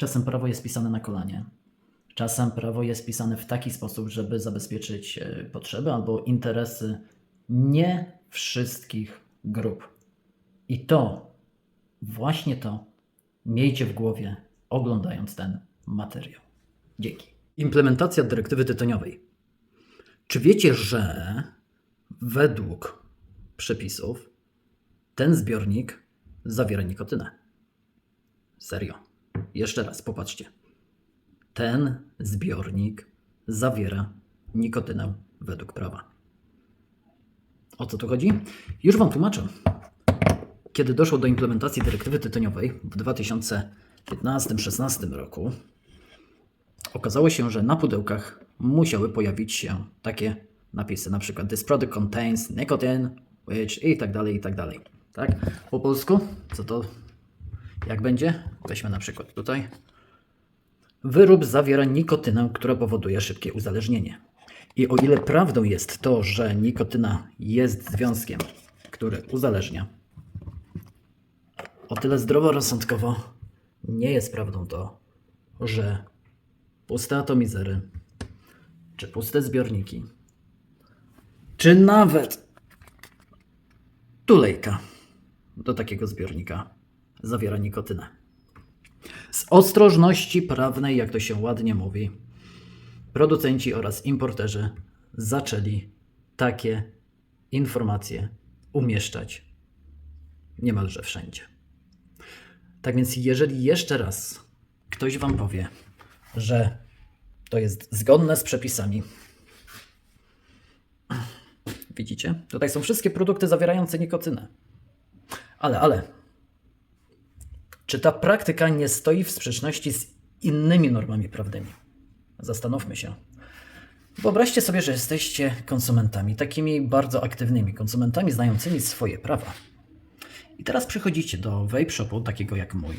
Czasem prawo jest pisane na kolanie. Czasem prawo jest pisane w taki sposób, żeby zabezpieczyć e, potrzeby albo interesy nie wszystkich grup. I to, właśnie to, miejcie w głowie, oglądając ten materiał. Dzięki. Implementacja dyrektywy tytoniowej. Czy wiecie, że według przepisów ten zbiornik zawiera nikotynę? Serio. Jeszcze raz, popatrzcie. Ten zbiornik zawiera nikotynę według prawa. O co tu chodzi? Już Wam tłumaczę. Kiedy doszło do implementacji dyrektywy tytoniowej w 2015-16 roku, okazało się, że na pudełkach musiały pojawić się takie napisy, na przykład this product contains nicotine, which i tak dalej, i tak dalej. Tak? Po polsku, co to, jak będzie? Weźmy na przykład tutaj. Wyrób zawiera nikotynę, która powoduje szybkie uzależnienie. I o ile prawdą jest to, że nikotyna jest związkiem, który uzależnia, o tyle zdroworozsądkowo nie jest prawdą to, że puste atomizery, czy puste zbiorniki, czy nawet tulejka do takiego zbiornika zawiera nikotynę. Z ostrożności prawnej, jak to się ładnie mówi, producenci oraz importerzy zaczęli takie informacje umieszczać niemalże wszędzie. Tak więc, jeżeli jeszcze raz ktoś Wam powie, że to jest zgodne z przepisami, widzicie? Tutaj są wszystkie produkty zawierające nikotynę. Ale, ale, czy ta praktyka nie stoi w sprzeczności z innymi normami prawnymi? Zastanówmy się. Wyobraźcie sobie, że jesteście konsumentami, takimi bardzo aktywnymi konsumentami, znającymi swoje prawa. I teraz przychodzicie do vape shopu, takiego jak mój.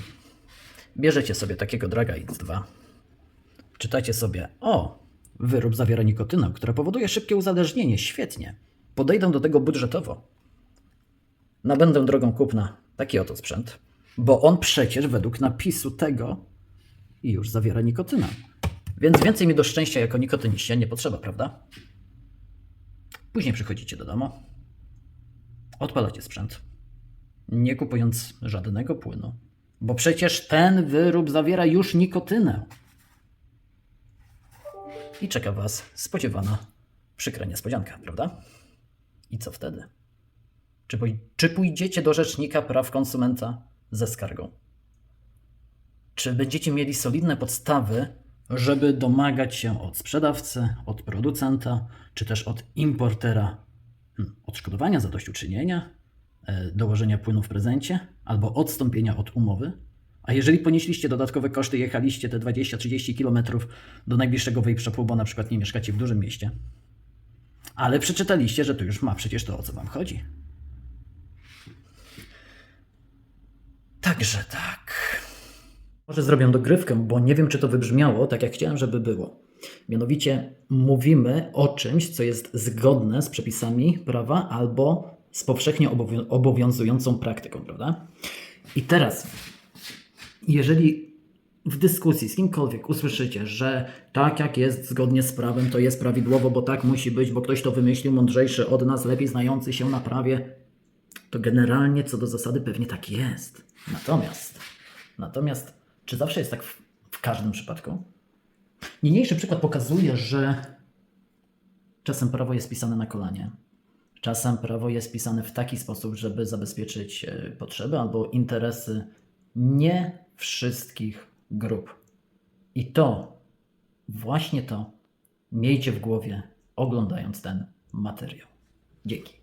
Bierzecie sobie takiego Draga X2. Czytacie sobie, o, wyrób zawiera nikotynę, która powoduje szybkie uzależnienie. Świetnie. Podejdę do tego budżetowo. Nabędę drogą kupna taki oto sprzęt, bo on przecież według napisu tego już zawiera nikotynę. Więc więcej mi do szczęścia jako nikotyniście nie potrzeba, prawda? Później przychodzicie do domu, odpalacie sprzęt, nie kupując żadnego płynu, bo przecież ten wyrób zawiera już nikotynę. I czeka Was spodziewana przykra niespodzianka, prawda? I co wtedy? Czy, czy pójdziecie do rzecznika praw konsumenta ze skargą? Czy będziecie mieli solidne podstawy, żeby domagać się od sprzedawcy, od producenta, czy też od importera hmm, odszkodowania, zadośćuczynienia, e, dołożenia płynu w prezencie albo odstąpienia od umowy? A jeżeli ponieśliście dodatkowe koszty, jechaliście te 20-30 km do najbliższego shopu, bo na przykład nie mieszkacie w dużym mieście, ale przeczytaliście, że to już ma przecież to, o co wam chodzi. Także tak. Może zrobię dogrywkę, bo nie wiem, czy to wybrzmiało tak, jak chciałem, żeby było. Mianowicie mówimy o czymś, co jest zgodne z przepisami prawa albo z powszechnie obowią- obowiązującą praktyką, prawda? I teraz, jeżeli w dyskusji z kimkolwiek usłyszycie, że tak jak jest zgodnie z prawem, to jest prawidłowo, bo tak musi być, bo ktoś to wymyślił, mądrzejszy od nas, lepiej znający się na prawie, to generalnie co do zasady pewnie tak jest. Natomiast, natomiast czy zawsze jest tak w, w każdym przypadku? Niniejszy przykład pokazuje, że czasem prawo jest pisane na kolanie. Czasem prawo jest pisane w taki sposób, żeby zabezpieczyć e, potrzeby albo interesy nie wszystkich grup. I to, właśnie to, miejcie w głowie, oglądając ten materiał. Dzięki.